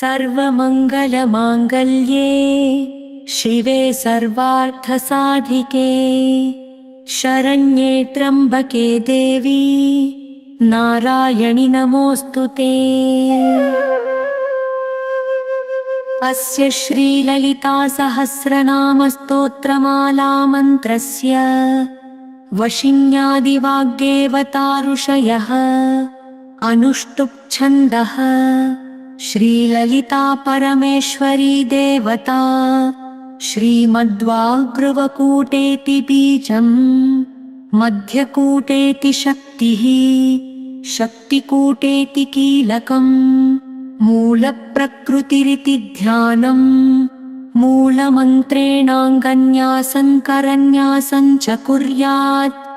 सर्वमङ्गलमाङ्गल्ये शिवे सर्वार्थसाधिके शरण्ये त्र्यम्बके देवी नारायणि नमोऽस्तु ते। अस्य श्रीललितासहस्रनामस्तोत्रमालामन्त्रस्य वशिन्यादिवाग्देवताऋषयः अनुष्टुप्छन्दः श्रीललिता परमेश्वरी देवता श्रीमद्वाग्रुवकूटेति बीजम् मध्यकूटेति शक्तिः शक्तिकूटेति कीलकम् मूलप्रकृतिरिति ध्यानम् मूलमन्त्रेणाङ्गन्यासं करन्यासं च कुर्यात्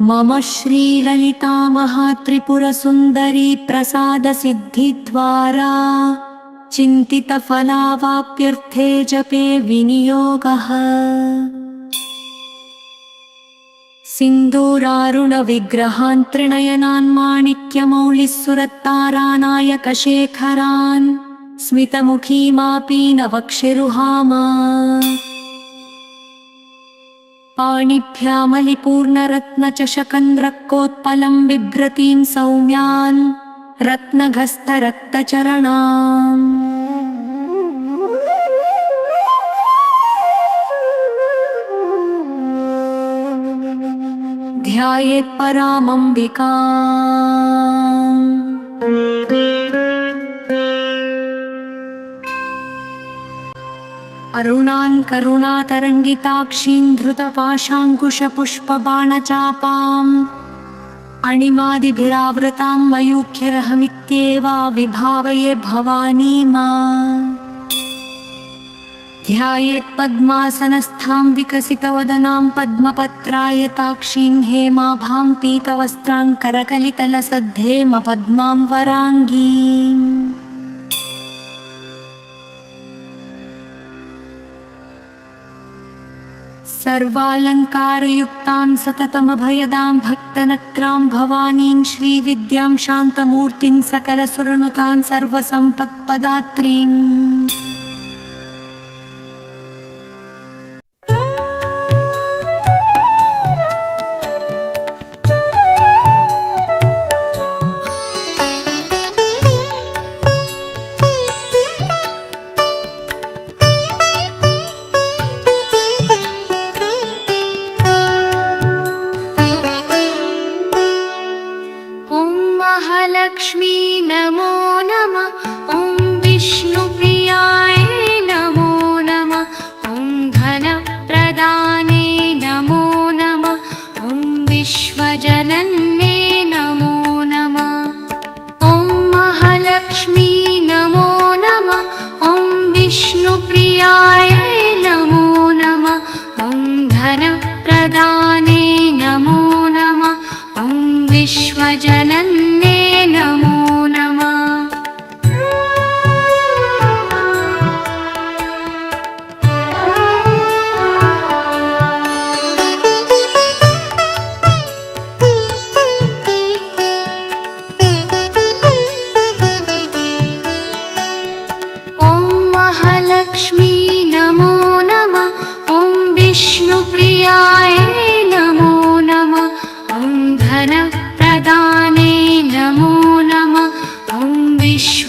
मम श्रीललिता महात्रिपुरसुन्दरी प्रसादसिद्धिद्वारा चिन्तितफलावाप्यर्थे जपे विनियोगः। सिन्दूरारुणविग्रहान् त्रिणयनान् माणिक्यमौलिस्सुरत्तारानायकशेखरान् स्मितमुखीमापीनवक्षिरुहामा पाणिभ्यामलिपूर्णरत्नचषकन्द्रक्कोत्पलं बिभ्रतीं सौम्यान् रत्नघस्थरक्तचरणाम् ध्यायेत्परामम्बिका अरुणान् करुणातरङ्गिताक्षीं धृतपाशाङ्कुशपुष्पबाणचापाम् अणिमादिभिरावृतां मयूख्यरहमित्येवा विभावये भवानी मा ध्यायेत्पद्मासनस्थां विकसितवदनां पद्मपत्रायताक्षीं हेमाभां पीतवस्त्रां करकलितलसद्धेम पद्मां वराङ्गीम् सर्वालङ्कारयुक्तां सततमभयदां भक्तनक्त्रां भवानीं श्रीविद्यां शान्तमूर्तिं सकलसुरनुतां सर्वसम्पत्पदात्रीम् विश्व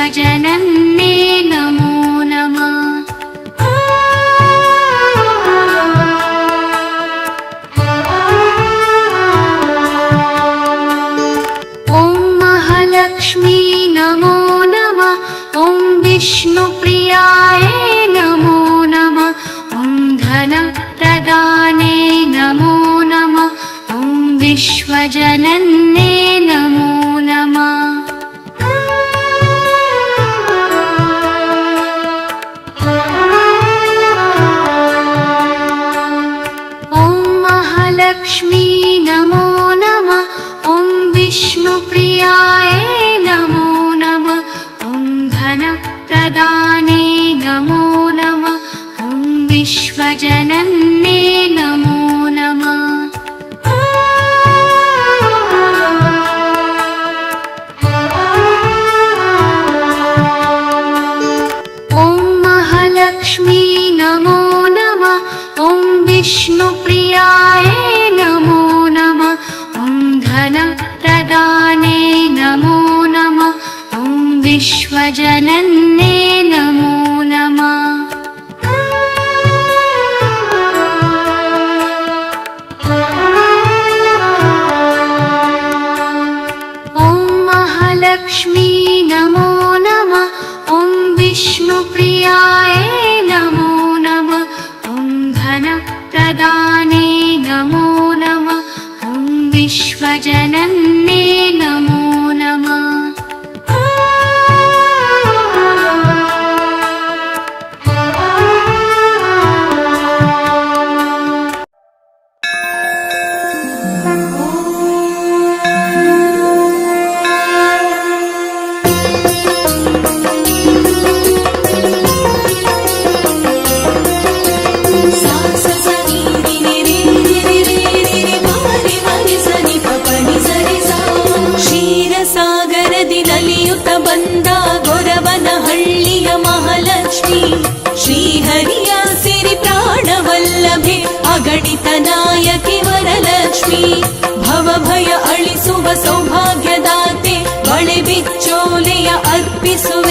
विश्वजनन्ये विश्वजनन्ये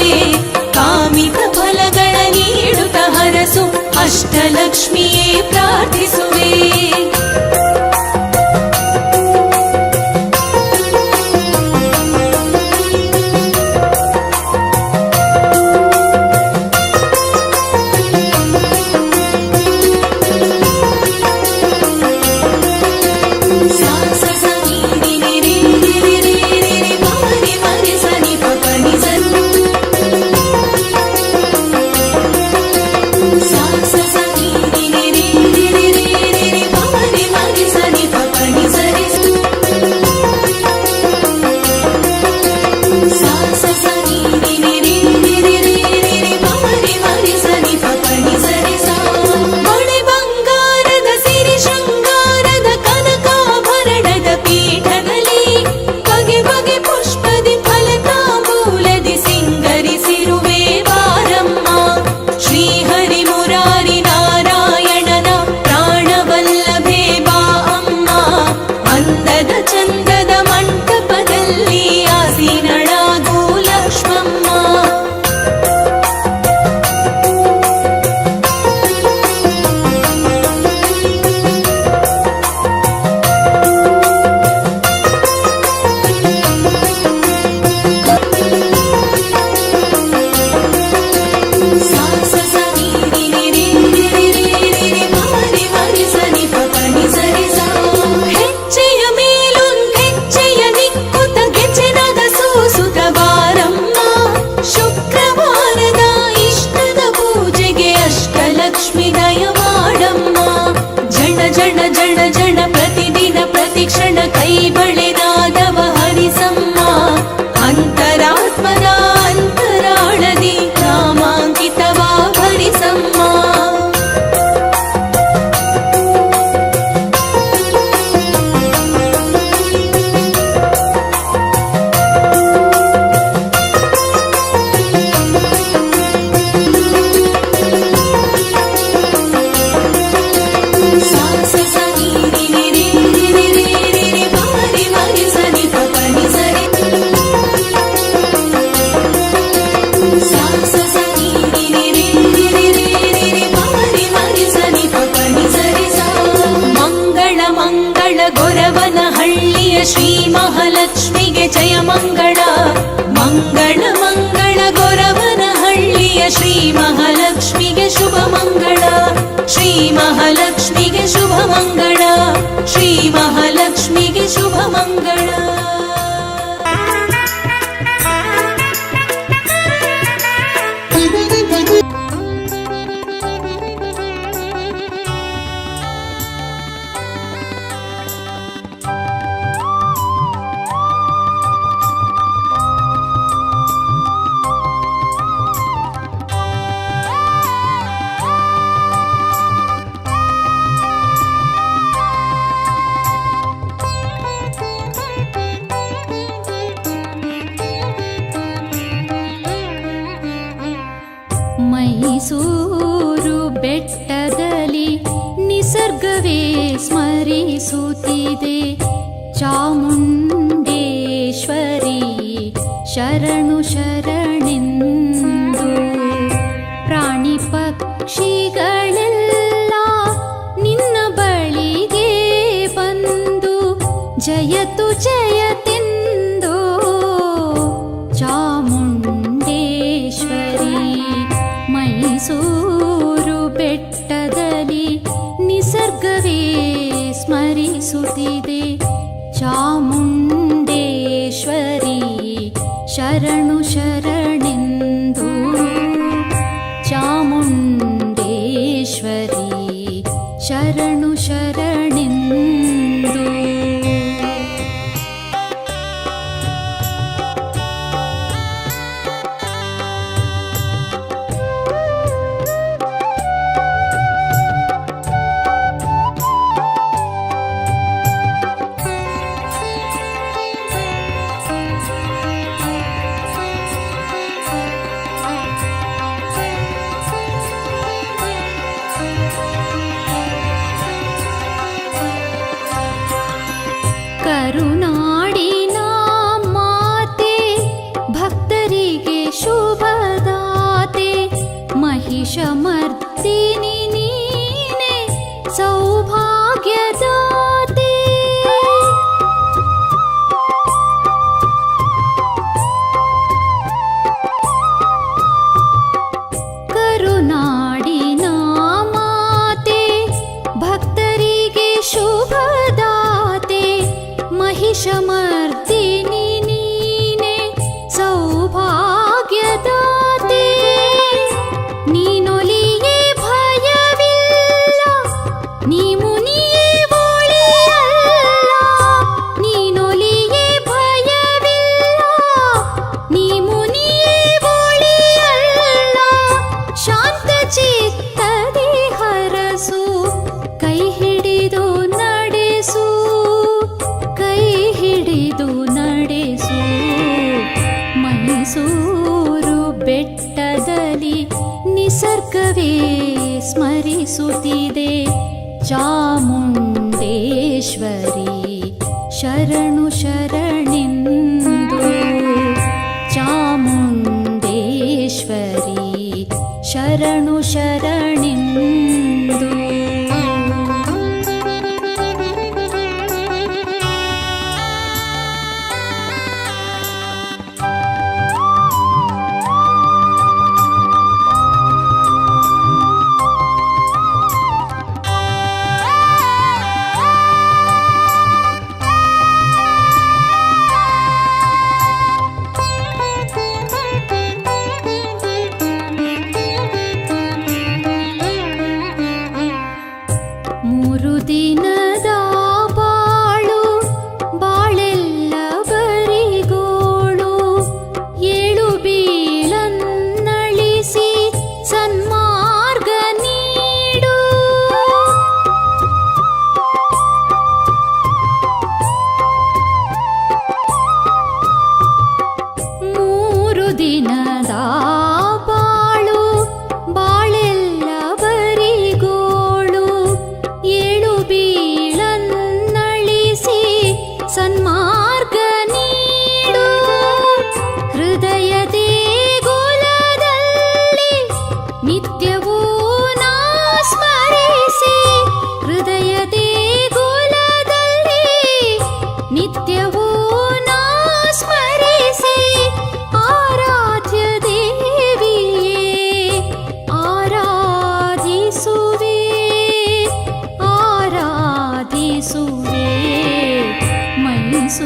ಅರ್ಪಿಸುವೆ ಕಾಮಿತ ಫಲಗಳ ನೀಡುತ್ತ ಹರಸು ಅಷ್ಟಲಕ್ಷ್ಮಿಯೇ ಪ್ರಾರ್ಥಿಸುವೆ ಶ್ರೀ ಮಹಾಲಕ್ಷ್ಮಿಗೆ ಜಯ ಮಂಗಳ. ಮಂಗಳ ಮಂಗಳ ಗೊರವನ ಹಳ್ಳಿಯ ಶ್ರೀ ಮಹಾಲಕ್ಷ್ಮಿಗೆ ಶುಭ ಮಂಗಳ. ಶ್ರೀ ಮಹಾಲಕ್ಷ್ಮಿಗೆ ಶುಭ ಮಂಗಳ. ಶ್ರೀ ಮಹಾಲಕ್ಷ್ಮಿಗೆ ಶುಭ ಮಂಗಳ. स्म चामुन्देश्वरी शरणु शरणि चामुन्देश्वरी शरणु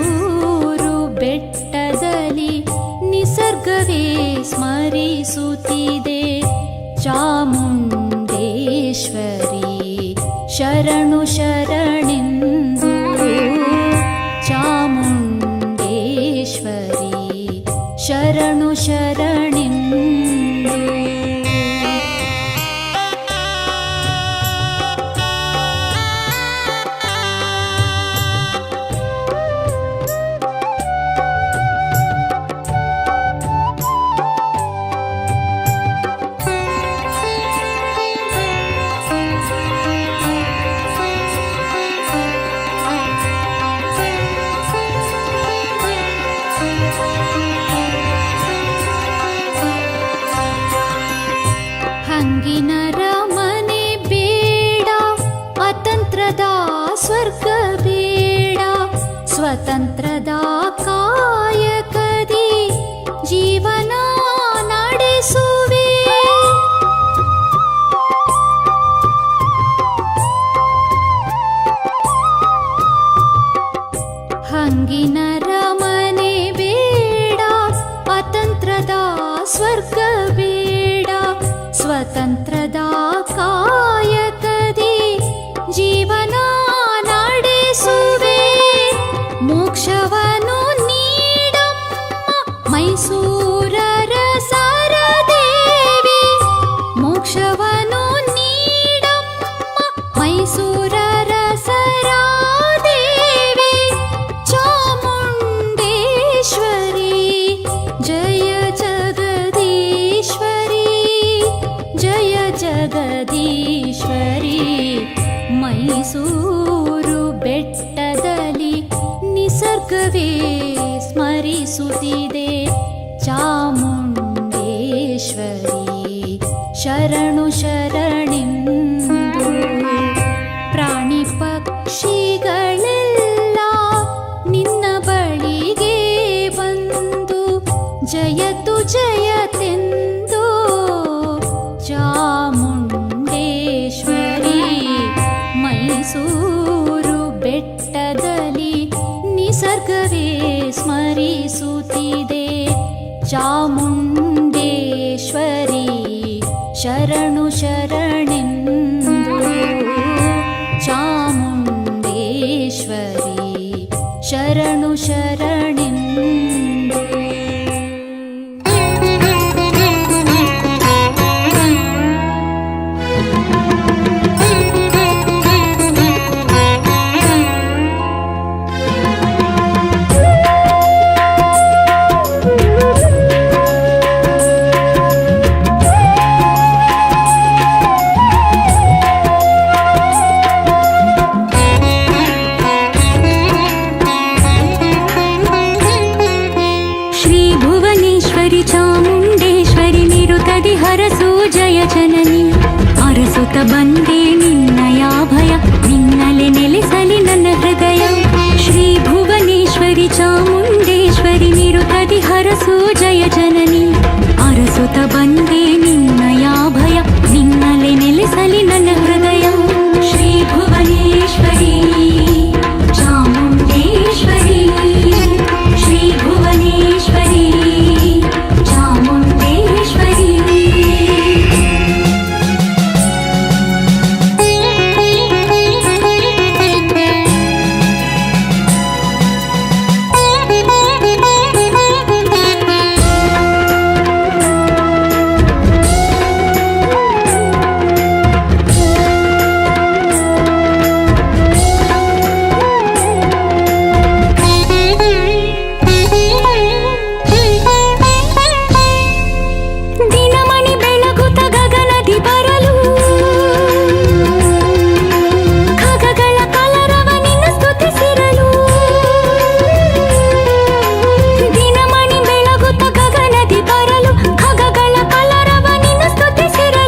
ಮೈಸೂರು ಬೆಟ್ಟದಲ್ಲಿ ನಿಸರ್ಗವೇ ಸ್ಮರಿಸುತ್ತಿದೆ ಚಾಮುಂಡೇಶ್ವರಿ ಶರಣು ಶರಣೆಂದು स्वर्गबीडा स्वतन्त्र वे स्मरिसुतिदे चामुेश्वरी शरणुश शरणु शरण భువనేశ్వరి ಚಾಮುಂಡೇಶ್ವರಿ ನಿರುತದಿ ಹರಸು ಜಯ ಜನನಿ ಅರಸುತ ಬಂದೆ ನಿನ್ನಯ ಭಯ ನಿನ್ನಲೆ ನೆಲೆಸಲಿ ನನ್ನ ಹೃದಯ ಶ್ರೀ ಭುವನೇಶ್ವರಿ ಚಾಮುಂಡೇಶ್ವರಿ ನಿರುತದಿ ಹರಸು ಜಯ ಜನನಿ ಅರಸುತ ಬಂದೆ ನಿನ್ನಯ ಭಯ ನಿನ್ನಲೆ ನೆಲೆಸಲಿ ನನ್ನ ಹೃದಯ ಶ್ರೀ ಭುವನೇಶ್ವರಿ